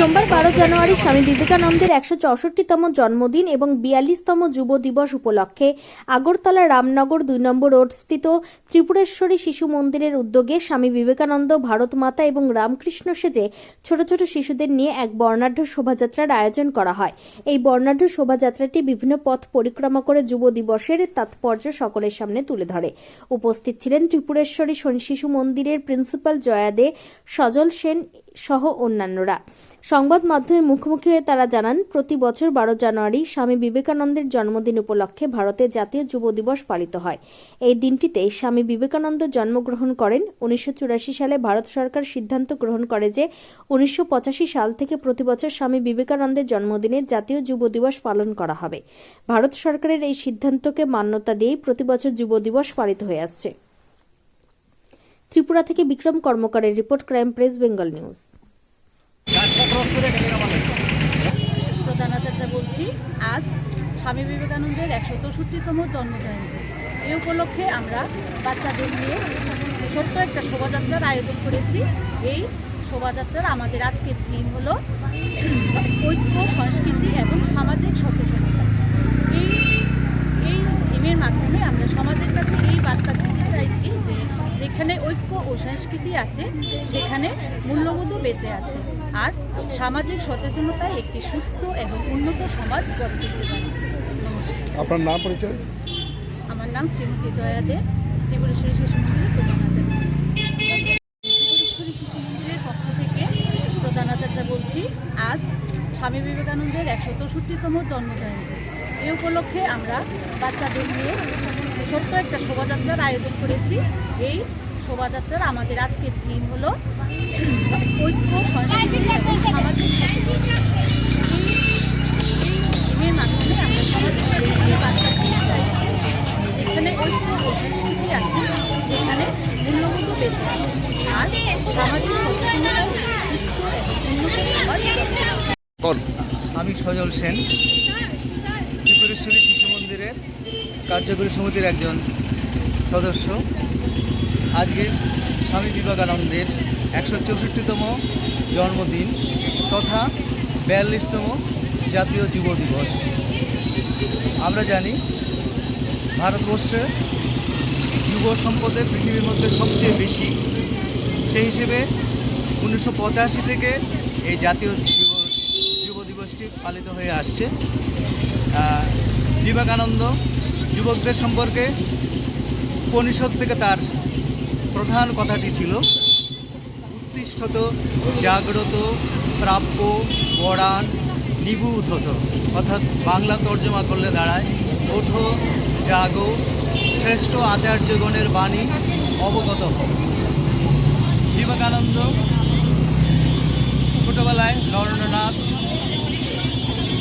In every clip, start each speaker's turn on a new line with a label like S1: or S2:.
S1: সোমবার বারো জানুয়ারি স্বামী বিবেকানন্দের একশো চৌষট্টিতম জন্মদিন এবং বিয়াল্লিশতম যুব দিবস উপলক্ষে আগরতলা রামনগর দুই নম্বর রোড স্থিত ত্রিপুরেশ্বরী শিশু মন্দিরের উদ্যোগে স্বামী বিবেকানন্দ ভারত মাতা এবং রামকৃষ্ণ সেজে ছোট ছোট শিশুদের নিয়ে এক বর্ণাঢ্য শোভাযাত্রার আয়োজন করা হয়। এই বর্ণাঢ্য শোভাযাত্রাটি বিভিন্ন পথ পরিক্রমা করে যুব দিবসের তাৎপর্য সকলের সামনে তুলে ধরে। উপস্থিত ছিলেন ত্রিপুরেশ্বরী শিশু মন্দিরের প্রিন্সিপাল জয়া দে, সজল সেন সহ অন্যান্যরা। সংবাদ মাধ্যমের মুখোমুখি হয়ে তারা জানান, প্রতি বছর বারো জানুয়ারি স্বামী বিবেকানন্দের জন্মদিন উপলক্ষে ভারতে জাতীয় যুব দিবস পালিত হয়। এই দিনটিতে স্বামী বিবেকানন্দ জন্মগ্রহণ করেন। উনিশশো চুরাশি সালে ভারত সরকার সিদ্ধান্ত গ্রহণ করে যে উনিশশো পঁচাশি সাল থেকে প্রতি বছর স্বামী বিবেকানন্দের জন্মদিনে জাতীয় যুব দিবস পালন করা হবে। ভারত সরকারের এই সিদ্ধান্তকে মান্যতা দিয়েই প্রতি বছর যুব দিবস পালিত হয়ে আসছে। ত্রিপুরা থেকে Bikram কর্মকারের report crime press, Bengal news.
S2: বলছি, আজ স্বামী বিবেকানন্দের একশো চৌষট্টিতম জন্মজয়ন্তী। এই উপলক্ষে আমরা বাচ্চাদের নিয়ে ছোট্ট একটা শোভাযাত্রার আয়োজন করেছি। এই শোভাযাত্রার আমাদের আজকের থিম হলো ঐক্য, সংস্কৃতি এবং সামাজিক সচেতনতা। এই এই থিমের মাধ্যমে আমরা সমাজের কাছে এই যে যেখানে ঐক্য ও সংস্কৃতি আছে সেখানে মূল্যবোধও বেঁচে আছে। আর সামাজিক সচেতনতায় একটি সুস্থ এবং উন্নত সমাজ গড়ে তুলতে পারে।
S3: আপনার নাম পরিচয়?
S2: আমার নাম শ্রীমতী জয়া দে ত্রিপুরেশ্বরী শিশু মন্দিরের প্রধান আচার্য। ত্রিপুরেশ্বরী শিশু মন্দিরের পক্ষ থেকে প্রধান আচার্য বলছি আজ স্বামী বিবেকানন্দের একশো চৌষট্টিতম জন্মজয়ন্তী। এই উপলক্ষে আমরা বাচ্চাদের নিয়ে ছোট্ট একটা শোভাযাত্রার আয়োজন করেছি। এই শোভাযাত্রার আমাদের আজকের থিম হলো ঐক্য সংস্কৃতি থিমের মাধ্যমে আমরা সমাজের বার্তা দিতে চাইছি যেখানে ঐক্য সংস্কৃতি আছে সেখানে মূল্যবোধ আছে আর সামাজিক
S4: আমি সজল সেন। ত্রিপুরেশ্বরী শিশু মন্দিরের কার্যকরী সমিতির একজন সদস্য। আজকে স্বামী বিবেকানন্দের একশো চৌষট্টিতম জন্মদিন তথা বিয়াল্লিশতম জাতীয় যুব দিবস। আমরা জানি ভারতবর্ষে যুব সম্পদের পৃথিবীর মধ্যে সবচেয়ে বেশি। সেই হিসেবে উনিশশো পঁচাশি থেকে এই জাতীয় যুব যুব দিবসটি পালিত হয়ে আসছে। বিবেকানন্দ যুবকদের সম্পর্কে উপনিষদ থেকে তার প্রধান কথাটি ছিল উত্তিষ্ঠত জাগ্রত, প্রাপ্য বরান নিবুধ অর্থাৎ বাংলা তর্জমা করলে দাঁড়ায়, ওঠো, জাগো, শ্রেষ্ঠ আচার্যগণের বাণী অবগত হোক বিবেকানন্দ, ছোটোবেলায় নরেন্দ্রনাথ,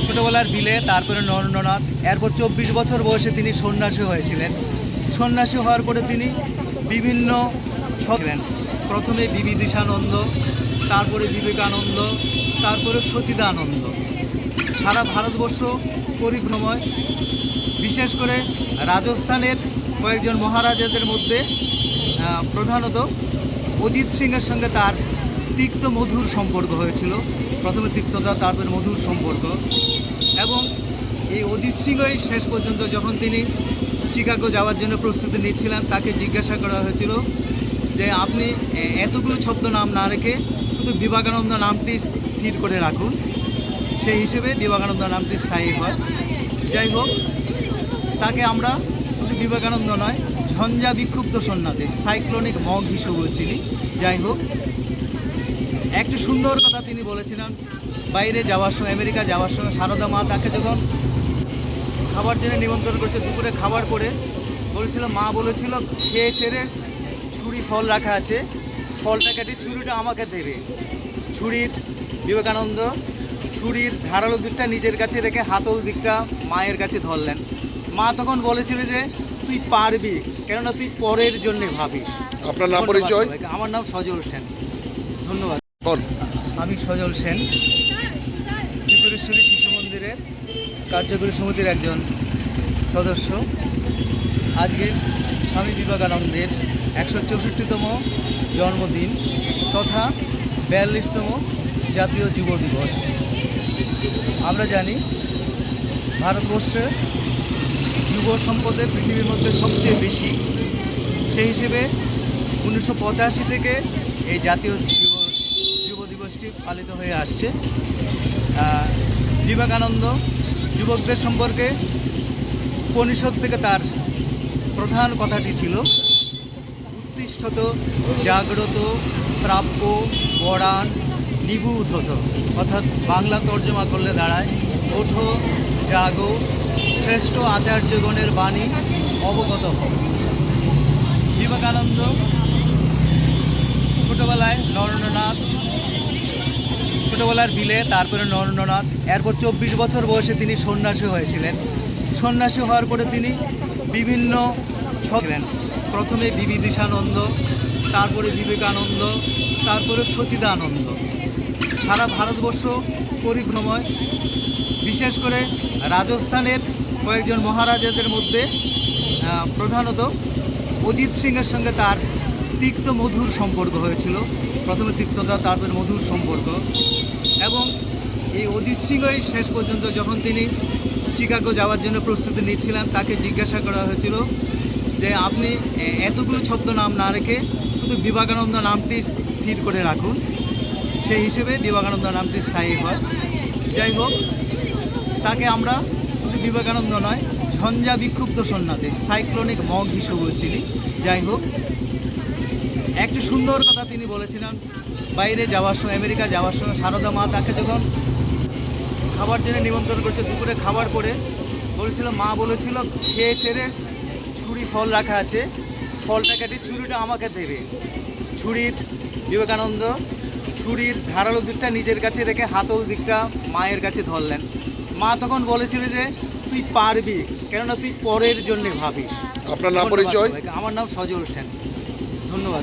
S4: ছোটোবেলার বিলে, তারপরে নরেন্দ্রনাথ, এরপর চব্বিশ বছর বয়সে তিনি সন্ন্যাসী হয়েছিলেন। সন্ন্যাসী হওয়ার পরে তিনি বিভিন্ন প্রথমে বিবিদিশানন্দ তারপরে বিবেকানন্দ, তারপরে সচিদানন্দ। সারা ভারতবর্ষ পরিভ্রময়। বিশেষ করে রাজস্থানের কয়েকজন মহারাজাদের মধ্যে প্রধানত অজিত সিংয়ের সঙ্গে তার তিক্ত মধুর সম্পর্ক হয়েছিল। প্রথমে তিক্ততা, তারপরে মধুর সম্পর্ক। এবং এই অজিত সিংহই শেষ পর্যন্ত যখন তিনি চিকাগো যাওয়ার জন্য প্রস্তুতি নিচ্ছিলেন, তাকে জিজ্ঞাসা করা হয়েছিল যে আপনি এতগুলো এতগুলো ছদ্মনাম না রেখে শুধু বিবেকানন্দ নামটি স্থির করে রাখুন। সেই হিসেবে বিবেকানন্দ নামটি স্থায়ী হয়। যাই হোক, তাকে আমরা শুধু বিবেকানন্দ নয়, ঝঞ্ঝা বিক্ষুব্ধ সন্ন্যাসী, সাইক্লোনিক মগ হিসেবেও চিনি। যাই হোক, একটি সুন্দর কথা তিনি বলেছিলেন, বাইরে যাওয়ার সময়, আমেরিকা যাওয়ার সময় সারদা মা তাকে যখন খাবার জন্য নিমন্ত্রণ করেছে, দুপুরে খাবার করে বলেছিল, মা বলেছিল, খেয়ে সেরে ছুরি ফল রাখা আছে। ফলটা কেটে ছুরিটা আমাকে দেবে। ছুরির বিবেকানন্দ ছুরির ধারালো দিকটা নিজের কাছে রেখে হাতল দিকটা মায়ের কাছে ধরলেন। মা তখন বলেছিল যে তুই পারবি কেননা তুই পরের জন্য ভাবিস।
S3: আপনার নাম পরিচয়?
S4: আমার নাম সজল সেন। ধন্যবাদ। আমি সজল সেন। ত্রিপুরেশ্বরী শিশু মন্দিরের কার্যকরী সমিতির একজন সদস্য। আজকে স্বামী বিবেকানন্দের একশো চৌষট্টিতম জন্মদিন তথা বিয়াল্লিশতম জাতীয় যুব দিবস। আমরা জানি ভারতবর্ষে যুব সম্পদে পৃথিবীর মধ্যে সবচেয়ে বেশি। সেই হিসেবে উনিশশো পঁচাশি থেকে এই জাতীয় যুব যুব দিবসটি পালিত হয়ে আসছে। বিবেকানন্দ যুবকদের সম্পর্কে উপনিষদ থেকে তার প্রধান কথাটি ছিল উত্তিষ্ঠত জাগ্রত, প্রাপ্য বরান নিবুধত অর্থাৎ বাংলা তর্জমা করলে দাঁড়ায়, ওঠো, জাগো, শ্রেষ্ঠ আচার্যগণের বাণী অবগত হোক বিবেকানন্দ, ছোটোবেলায় নরেন্দ্রনাথ, ছোটোবেলার বিলে, তারপরে নরেন্দ্রনাথ, এরপর চব্বিশ বছর বয়সে তিনি সন্ন্যাসী হয়েছিলেন। সন্ন্যাসী হওয়ার পরে তিনি বিভিন্ন ছিলেন। প্রথমে বিবিদিশানন্দ তারপরে বিবেকানন্দ, তারপরে সচিদানন্দ সারা ভারতবর্ষ পরিভ্রময়। বিশেষ করে রাজস্থানের কয়েকজন মহারাজাদের মধ্যে প্রধানত অজিত সিংয়ের সঙ্গে তার তিক্ত মধুর সম্পর্ক হয়েছিল। প্রথমে তিক্ততা, তারপরে মধুর সম্পর্ক। এবং এই অজিত সিংই শেষ পর্যন্ত যখন তিনি চিকাগো যাওয়ার জন্য প্রস্তুতি নিচ্ছিলেন তাকে জিজ্ঞাসা করা হয়েছিল যে, আপনি এতগুলো ছদ্মনাম না রেখে শুধু বিবেকানন্দ নামটি স্থির করে রাখুন। সেই হিসেবে বিবেকানন্দ নামটি স্থায়ী হয়। যাই হোক, তাকে আমরা শুধু বিবেকানন্দ নয়, ঝঞ্ঝা বিক্ষুব্ধ সন্ন্যাসী, সাইক্লোনিক মগ হিসেবেও চিনি। যাই হোক, একটি সুন্দর কথা তিনি বলেছিলেন, বাইরে যাওয়ার সময়, আমেরিকা যাওয়ার সময় সারদা মা তাকে যখন খাবার জন্য নিমন্ত্রণ করেছে। দুপুরে খাবার করে বলেছিল মা বলেছিল খেয়ে সেরে ছুরি ফল রাখা আছে। ফলটা কেটে ছুরিটা আমাকে দেবে। ছুরির বিবেকানন্দ ছুরির ধারালো দিকটা নিজের কাছে রেখে হাতল দিকটা মায়ের কাছে ধরলেন। মা তখন বলেছিল যে তুই পারবি কেননা তুই পরের জন্য ভাবিস।
S3: আপনার নাম পরিচয়?
S4: আমার নাম সজল সেন। ধন্যবাদ।